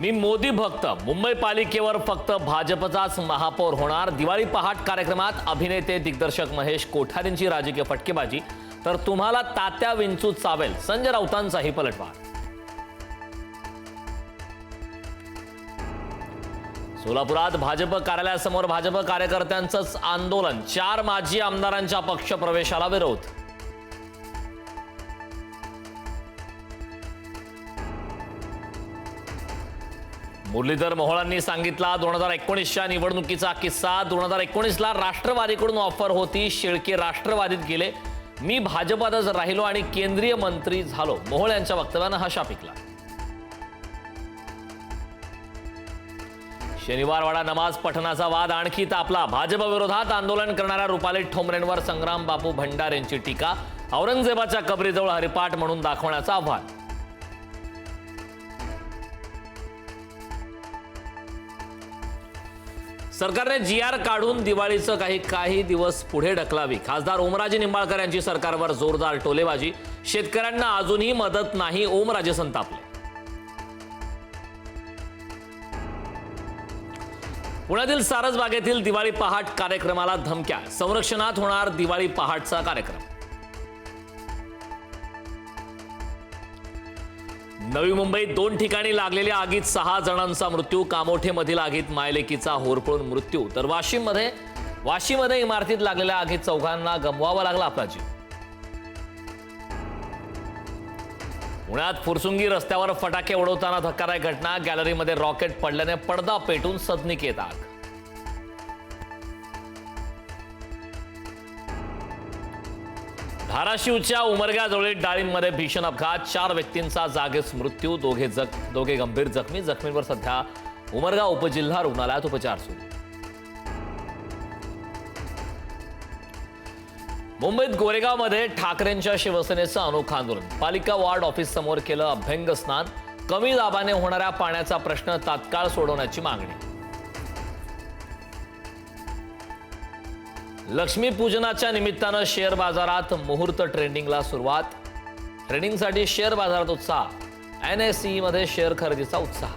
मी मोदी भक्त. मुंबई पालिकेवर फक्त भाजपचाच महापौर होणार. दिवाळी पहाट कार्यक्रमात अभिनेते दिग्दर्शक महेश कोठारींची राजकीय फटकेबाजी. तर तुम्हाला तात्या विंचू चावेल. संजय राऊतांचाही पलटवार. सोलापुरात भाजप कार्यालयासमोर भाजप कार्यकर्त्यांचंच आंदोलन. चार माजी आमदारांच्या पक्षप्रवेशाला विरोध. मुरलीधर मोहोळांनी सांगितला दोन हजार एकोणीसच्या निवडणुकीचा किस्सा. दोन हजार एकोणीसला राष्ट्रवादीकडून ऑफर होती. शेळके राष्ट्रवादीत गेले. मी भाजपातच राहिलो आणि केंद्रीय मंत्री झालो. मोहोळ यांच्या वक्तव्यानं हशा पिकला. शनिवारवाडा नमाज पठणाचा वाद. आणखी तापला. भाजपविरोधात आंदोलन करणाऱ्या रुपाली ठोंबरेंवर संग्राम बापू भंडार यांची टीका. औरंगजेबाच्या कबरीजवळ हरिपाठ म्हणून दाखवण्याचं आव्हान. सरकारने जी आर काढून दिवाळीचं काही काही दिवस पुढे ढकलावी. खासदार ओमराजे निंबाळकर यांची सरकारवर जोरदार टोलेबाजी. शेतकऱ्यांना अजूनही मदत नाही ओमराजे संतापले. पुण्यातील सारसबागेतील दिवाळी पहाट कार्यक्रमाला धमक्या. संरक्षणात होणार दिवाळी पहाटचा कार्यक्रम. नवी मुंबईत दोन ठिकाणी लागलेल्या आगीत सहा जणांचा मृत्यू. कामोठेमधील आगीत मायलेकीचा होरपळून मृत्यू. तर वाशिममध्ये वाशीमध्ये इमारतीत लागलेल्या आगीत चौघांना गमवावा लागला आपला जीव. पुण्यात फुरसुंगी रस्त्यावर फटाके उडवताना धक्कादायक घटना. गॅलरीमध्ये रॉकेट पडल्याने पडदा पेटून सदनिकेत आग. धाराशिवच्या उमरग्याजवळील डाळींमध्ये भीषण अपघात. चार व्यक्तींचा जागीच मृत्यू. दोघे जख दोघे गंभीर जखमी. जखमींवर सध्या उमरगा उपजिल्हा रुग्णालयात उपचार सुरू. मुंबईत गोरेगावमध्ये ठाकरेंच्या शिवसेनेचं अनोखं आंदोलन. पालिका वॉर्ड ऑफिस समोर केलं अभ्यंग स्नान. कमी दाबाने होणाऱ्या पाण्याचा प्रश्न तात्काळ सोडवण्याची मागणी. लक्ष्मीपूजनाच्या निमित्तानं शेअर बाजारात मुहूर्त ट्रेंडिंगला सुरुवात. ट्रेडिंगसाठी शेअर बाजारात उत्साह. एन एसमध्ये शेअर खरेदीचा उत्साह.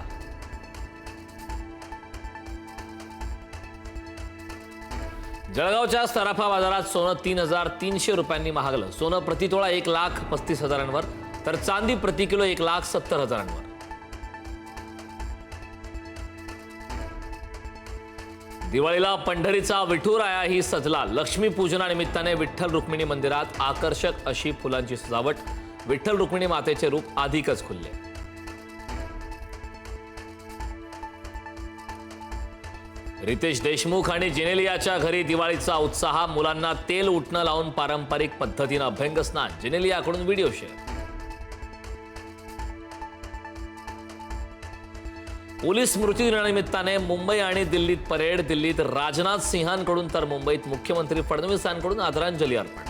जळगावच्या सराफा बाजारात सोनं तीन हजार तीनशे रुपयांनी महागलं. सोनं प्रतितोळा एक लाख पस्तीस हजारांवर तर चांदी प्रति किलो एक लाख सत्तर हजारांवर. दिवाळीला पंढरीचा विठुरायाही सजला. लक्ष्मीपूजनानिमित्ताने विठ्ठल रुक्मिणी मंदिरात आकर्षक अशी फुलांची सजावट विठ्ठल रुक्मिणी मातेचे रूप अधिकच खुलले. रितेश देशमुख आणि जेनेलियाच्या घरी दिवाळीचा उत्साह मुलांना तेल उठणं लावून पारंपरिक पद्धतीनं अभ्यंग स्नान जेनेलियाकडून व्हिडिओ शेअर पोलीस स्मृतिदिनानिमित्ताने मुंबई आणि दिल्लीत परेड दिल्लीत राजनाथ सिंहांकडून तर मुंबईत मुख्यमंत्री फडणवीसांकडून आदरांजली अर्पण.